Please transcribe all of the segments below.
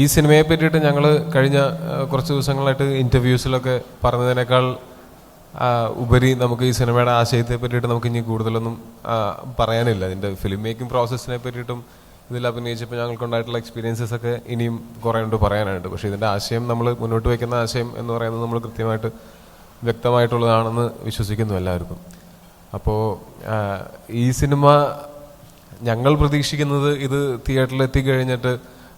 ഈ സിനിമയെ പറ്റിയിട്ട് ഞങ്ങൾ കഴിഞ്ഞ കുറച്ച് ദിവസങ്ങളായിട്ട് ഇന്റർവ്യൂസിലൊക്കെ പറഞ്ഞതിനേക്കാൾ ഉപരി നമുക്ക് ഈ സിനിമയുടെ ആശയത്തെ പറ്റിയിട്ട് നമുക്ക് ഇനി കൂടുതലൊന്നും പറയാനില്ല. ഇതിന്റെ ഫിലിം മേക്കിംഗ് പ്രോസസ്സിനെ പറ്റിയിട്ടും ഇതിൽ അഭിനയിച്ചപ്പോൾ ഞങ്ങൾക്കുണ്ടായിട്ടുള്ള എക്സ്പീരിയൻസസ് ഒക്കെ ഇനിയും കുറേ ഉണ്ട് പറയാനായിട്ട്. പക്ഷേ ഇതിന്റെ ആശയം നമ്മൾ മുന്നോട്ട് വയ്ക്കുന്ന ആശയം എന്ന് പറയുന്നത് നമ്മൾ കൃത്യമായിട്ട് വ്യക്തമായിട്ടുള്ളതാണെന്ന് വിശ്വസിക്കുന്നു എല്ലാവർക്കും. അപ്പോൾ ഈ സിനിമ ഞങ്ങൾ പ്രതീക്ഷിക്കുന്നത് ഇത് തിയേറ്ററിൽ എത്തിക്കഴിഞ്ഞിട്ട്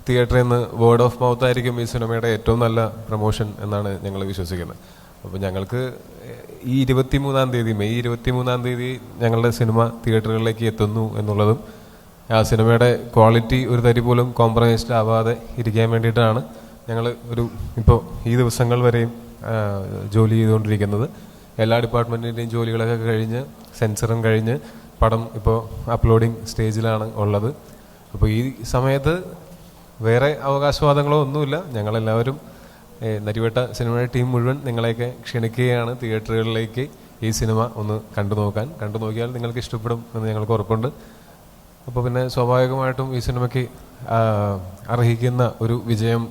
തിയേറ്ററിൽ നിന്ന് വേർഡ് ഓഫ് മൗത്ത് ആയിരിക്കും ഈ സിനിമയുടെ ഏറ്റവും നല്ല പ്രൊമോഷൻ എന്നാണ് ഞങ്ങൾ വിശ്വസിക്കുന്നത്. അപ്പോൾ ഞങ്ങൾക്ക് ഈ ഇരുപത്തി മൂന്നാം തീയതി മെയ് ഇരുപത്തി മൂന്നാം തീയതി ഞങ്ങളുടെ സിനിമ തിയേറ്ററുകളിലേക്ക് എത്തുന്നു എന്നുള്ളതും ആ സിനിമയുടെ ക്വാളിറ്റി ഒരു തരി പോലും കോംപ്രമൈസ്ഡ് ആവാതെ ഇരിക്കാൻ വേണ്ടിയിട്ടാണ് ഞങ്ങൾ ഒരു ഇപ്പോൾ ഈ ദിവസങ്ങൾ വരെയും ജോലി ചെയ്തുകൊണ്ടിരിക്കുന്നത്. എല്ലാ ഡിപ്പാർട്ട്മെന്റിന്റെയും ജോലികളൊക്കെ കഴിഞ്ഞ് സെൻസറും കഴിഞ്ഞ് പടം ഇപ്പോൾ അപ്ലോഡിങ് സ്റ്റേജിലാണ് ഉള്ളത്. അപ്പോൾ ഈ സമയത്ത് വേറെ അവകാശവാദങ്ങളോ ഒന്നുമില്ല. ഞങ്ങളെല്ലാവരും നരിവേട്ട സിനിമയുടെ ടീം മുഴുവൻ നിങ്ങളെയൊക്കെ ക്ഷണിക്കുകയാണ് തിയേറ്ററുകളിലേക്ക് ഈ സിനിമ ഒന്ന് കണ്ടു നോക്കാൻ കണ്ടു നോക്കിയാൽ നിങ്ങൾക്ക് ഇഷ്ടപ്പെടും എന്ന് ഞങ്ങൾക്ക് ഉറപ്പുണ്ട്. അപ്പോൾ പിന്നെ സ്വാഭാവികമായിട്ടും ഈ സിനിമയ്ക്ക് അർഹിക്കുന്ന ഒരു വിജയം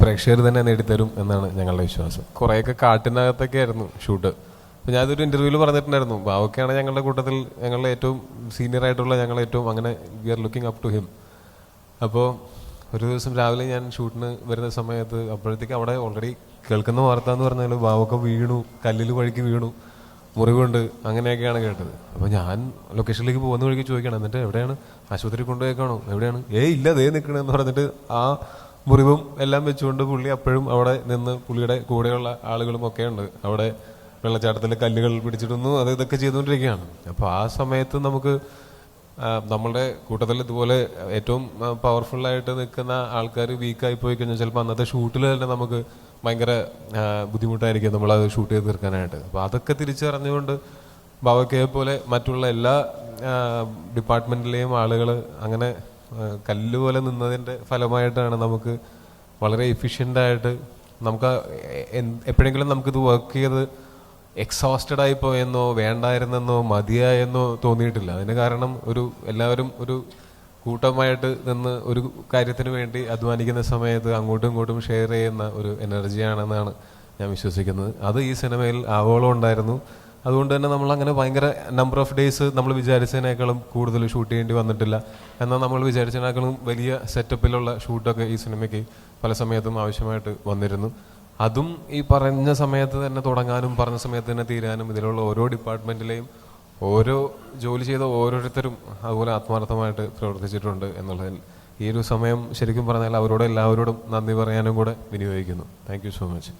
പ്രേക്ഷകർ തന്നെ നേടിത്തരും എന്നാണ് ഞങ്ങളുടെ വിശ്വാസം. കുറേയൊക്കെ കാട്ടിനകത്തൊക്കെ ആയിരുന്നു ഷൂട്ട്. അപ്പോൾ ഞാനതൊരു ഇന്റർവ്യൂവിൽ പറഞ്ഞിട്ടുണ്ടായിരുന്നു. ബാവൊക്കെയാണ് ഞങ്ങളുടെ കൂട്ടത്തിൽ ഞങ്ങളുടെ ഏറ്റവും സീനിയർ ആയിട്ടുള്ള ഞങ്ങൾ ഏറ്റവും അങ്ങനെ we are looking up to him അപ്പോൾ ഒരു ദിവസം രാവിലെ ഞാൻ ഷൂട്ടിന് വരുന്ന സമയത്ത് അപ്പോഴത്തേക്ക് അവിടെ ഓൾറെഡി കേൾക്കുന്ന വാർത്ത എന്ന് പറഞ്ഞാൽ ബാവൊക്കെ വീണു കല്ലിൽ വഴിക്ക് വീണു മുറിവുണ്ട് അങ്ങനെയൊക്കെയാണ് കേട്ടത്. അപ്പോൾ ഞാൻ ലൊക്കേഷനിലേക്ക് പോകുന്ന വഴിക്ക് ചോദിക്കണം എന്നിട്ട് എവിടെയാണ്? ആശുപത്രി കൊണ്ടുപോയേക്കാണോ എവിടെയാണ്? ഏ ഇല്ല ദേ നിൽക്കണമെന്ന് പറഞ്ഞിട്ട് ആ മുറിവും എല്ലാം വെച്ചുകൊണ്ട് പുള്ളി അപ്പോഴും അവിടെ നിന്ന് പുള്ളിയുടെ കൂടെയുള്ള ആളുകളും ഒക്കെ ഉണ്ട്. അവിടെ വെള്ളച്ചാട്ടത്തിൽ കല്ലുകൾ പിടിച്ചിടുന്നു അത് ഇതൊക്കെ ചെയ്തുകൊണ്ടിരിക്കുകയാണ്. അപ്പോൾ ആ സമയത്ത് നമുക്ക് ആ, നമ്മളുടെ കൂട്ടത്തിൽ ഇതുപോലെ ഏറ്റവും പവർഫുൾ ആയിട്ട് നിൽക്കുന്ന ആൾക്കാർ വീക്കായി പോയി കഴിഞ്ഞാൽ ചിലപ്പോൾ അന്നത്തെ ഷൂട്ടിൽ തന്നെ നമുക്ക് ഭയങ്കര ബുദ്ധിമുട്ടായിരിക്കും നമ്മൾ നമ്മളത് ഷൂട്ട് ചെയ്ത് തീർക്കാനായിട്ട്. അപ്പോൾ അതൊക്കെ തിരിച്ചറിഞ്ഞുകൊണ്ട് ബാബക്കയെ പോലെ മറ്റുള്ള എല്ലാ ഡിപ്പാർട്ട്മെന്റിലെയും ആളുകൾ അങ്ങനെ കല്ലുപോലെ കല്ല് പോലെ നിന്നതിന്റെ ഫലമായിട്ടാണ് നമുക്ക് വളരെ എഫിഷ്യന്റ് ആയിട്ട് നമുക്ക് എപ്പോഴെങ്കിലും നമുക്കിത് വർക്ക് ചെയ്ത് എക്സോസ്റ്റഡ് ആയി പോയെന്നോ വേണ്ടായിരുന്നെന്നോ മതിയായെന്നോ തോന്നിയിട്ടില്ല. അതിന് കാരണം ഒരു എല്ലാവരും ഒരു കൂട്ടമായിട്ട് നിന്ന് ഒരു കാര്യത്തിന് വേണ്ടി അധ്വാനിക്കുന്ന സമയത്ത് അങ്ങോട്ടും ഇങ്ങോട്ടും ഷെയർ ചെയ്യുന്ന ഒരു എനർജിയാണെന്നാണ് ഞാൻ വിശ്വസിക്കുന്നത്. അത് ഈ സിനിമയിൽ ആവോളം ഉണ്ടായിരുന്നു. അതുകൊണ്ട് തന്നെ നമ്മൾ അങ്ങനെ ഭയങ്കര നമ്പർ ഓഫ് ഡേയ്സ് നമ്മൾ വിചാരിച്ചതിനേക്കാളും കൂടുതൽ ഷൂട്ട് ചെയ്യേണ്ടി വന്നിട്ടില്ല. എന്നാൽ നമ്മൾ വിചാരിച്ചതിനേക്കാളും വലിയ സെറ്റപ്പിലുള്ള ഷൂട്ടൊക്കെ ഈ സിനിമയ്ക്ക് പല സമയത്തും ആവശ്യമായിട്ട് വന്നിരുന്നു. അതും ഈ പറഞ്ഞ സമയത്ത് തന്നെ തുടങ്ങാനും പറഞ്ഞ സമയത്ത് തന്നെ തീരാനും ഇതിലുള്ള ഓരോ ഡിപ്പാർട്ട്മെന്റിലെയും ഓരോ ജോലി ചെയ്ത ഓരോരുത്തരും അതുപോലെ ആത്മാർത്ഥമായിട്ട് പ്രവർത്തിച്ചിട്ടുണ്ട് എന്നുള്ളതിൽ ഈ ഒരു സമയം ശരിക്കും പറഞ്ഞാൽ അവരോട് എല്ലാവരോടും നന്ദി പറയാനും കൂടെ വിനിയോഗിക്കുന്നു. Thank so much